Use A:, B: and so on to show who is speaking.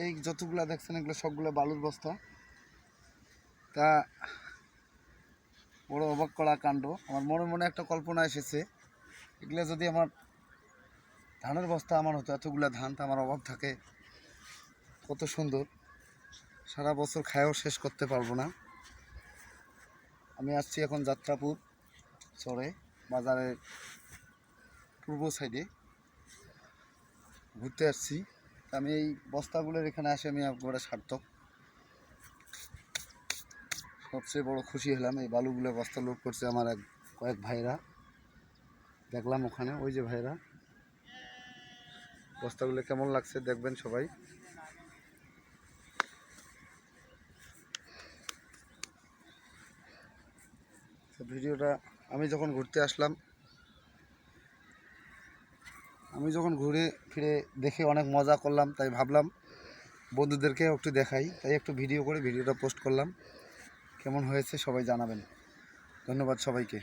A: এই যতগুলা দেখছেন, এগুলো সবগুলো বালুর বস্তা। তা বড় অবাক করা কাণ্ড। আমার মনে মনে একটা কল্পনা এসেছে। এগুলো যদি আমার ধানের বস্তা আমার হতো, এতগুলা ধান, তো আমার অভাব থাকে। কত সুন্দর। সারা বছর খায়ও শেষ করতে পারব না। আমি আসছি এখন যাত্রাপুর চরে, বাজারের পূর্ব সাইডে ঘুরতে আসছি। আমি এই বস্তাগুলোর এখানে আসে, আমি একবারে সার্থক। সবচেয়ে বড় খুশি হলাম, এই বালুগুলো বস্তা লোড করছে আমার এক, কয়েক ভাইরা। দেখলাম ওখানে, ওই যে ভাইরা। বস্তাগুলো কেমন লাগছে দেখবেন সবাই। ভিডিওটা, আমি যখন ঘুরতে আসলাম আমি যখন ঘুরে ফিরে দেখে অনেক মজা করলাম, তাই ভাবলাম বন্ধুদেরকে একটু দেখাই। তাই একটু ভিডিও করে ভিডিওটা পোস্ট করলাম। কেমন হয়েছে সবাই জানাবেন। ধন্যবাদ সবাইকে।